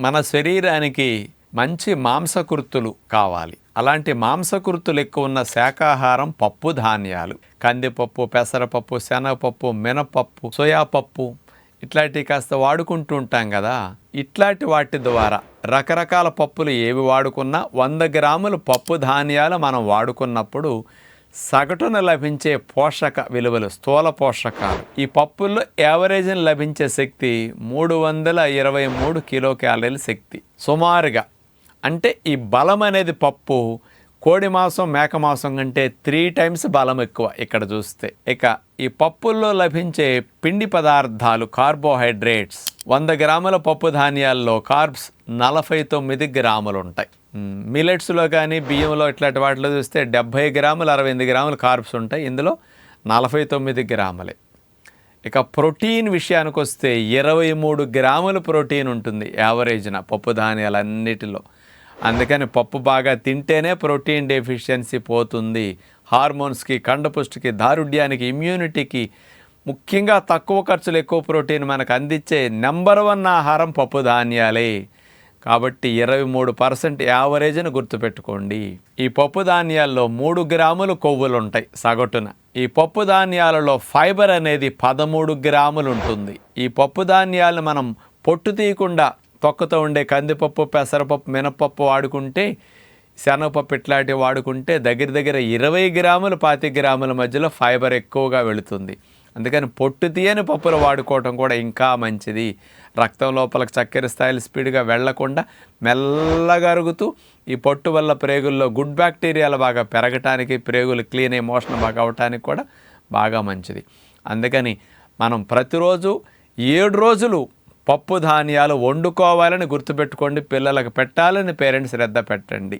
మన శరీరానికి మంచి మాంసకృత్తులు కావాలి. అలాంటి మాంసకృత్తులు ఎక్కువ ఉన్న శాకాహారం పప్పు ధాన్యాలు. కందిపప్పు పెసరపప్పు శనగపప్పు మినపప్పు సోయాపప్పు ఇట్లాంటివి కాస్త వాడుకుంటూ ఉంటాం కదా. ఇట్లాంటి వాటి ద్వారా రకరకాల పప్పులు ఏవి వాడుకున్నా వంద గ్రాములు పప్పు ధాన్యాలు మనం వాడుకున్నప్పుడు సగటున లభించే పోషక విలువలు స్థూల పోషకాలు. ఈ పప్పుల్లో యావరేజ్ని లభించే శక్తి మూడు వందల ఇరవై మూడు కిలో క్యాలరీల శక్తి. సుమారుగా. అంటే ఈ బలం అనేది పప్పు కోడి మాంసం మేక మాంసం కంటే త్రీ టైమ్స్ బలం ఎక్కువ ఇక్కడ చూస్తే. ఇక ఈ పప్పుల్లో లభించే పిండి పదార్థాలు కార్బోహైడ్రేట్స్. వంద గ్రాముల పప్పు ధాన్యాల్లో కార్బ్స్ నలభై తొమ్మిది గ్రాములు ఉంటాయి మిలెట్స్లో మిల్లెట్స్లో కానీ బియ్యంలో ఇట్లాంటి వాటిలో చూస్తే డెబ్భై గ్రాములు అరవై ఎనిమిది గ్రాములు కార్బ్స్ ఉంటాయి. ఇందులో నలభై తొమ్మిది గ్రాములే. ఇక ప్రోటీన్ విషయానికి వస్తే ఇరవై మూడు గ్రాముల ప్రోటీన్ ఉంటుంది యావరేజ్న పప్పు ధాన్యాలన్నిటిలో అందుకని పప్పు బాగా తింటేనే ప్రోటీన్ డెఫిషియన్సీ పోతుంది. హార్మోన్స్కి కండపుష్టికి దారుఢ్యానికి ఇమ్యూనిటీకి ముఖ్యంగా తక్కువ ఖర్చులు ఎక్కువ ప్రోటీన్ మనకు అందించే నెంబర్ వన్ ఆహారం పప్పు ధాన్యాలే. కాబట్టి ఇరవై మూడు పర్సెంట్ యావరేజ్ని గుర్తుపెట్టుకోండి. ఈ పప్పు ధాన్యాల్లో మూడు గ్రాములు కొవ్వులు ఉంటాయి సగటున. ఈ పప్పు ధాన్యాలలో ఫైబర్ అనేది పదమూడు గ్రాములు ఉంటుంది ఈ పప్పు ధాన్యాలను మనం పొట్టు తీయకుండా తొక్కతో ఉండే కందిపప్పు పెసరపప్పు మినపప్పు వాడుకుంటే శనగపప్పు ఇట్లాంటివి వాడుకుంటే దగ్గర దగ్గర ఇరవై గ్రాములు పాతి గ్రాముల మధ్యలో ఫైబర్ ఎక్కువగా వెళుతుంది. అందుకని పొట్టు తీయని పప్పులు వాడుకోవటం కూడా ఇంకా మంచిది. రక్తం లోపలకు చక్కెర స్థాయిలు స్పీడ్గా వెళ్ళకుండా మెల్లగా అరుగుతూ ఈ పొట్టు వల్ల ప్రేగుల్లో గుడ్ బ్యాక్టీరియాలు బాగా పెరగటానికి ప్రేగులు క్లీన్ అయ్యి మోషణ బాగా అవటానికి కూడా బాగా మంచిది. అందుకని మనం ప్రతిరోజు ఏడు రోజులు పప్పు ధాన్యాలు వండుకోవాలని గుర్తుపెట్టుకోండి. పిల్లలకు పెట్టాలని పేరెంట్స్ శ్రద్ధ పెట్టండి.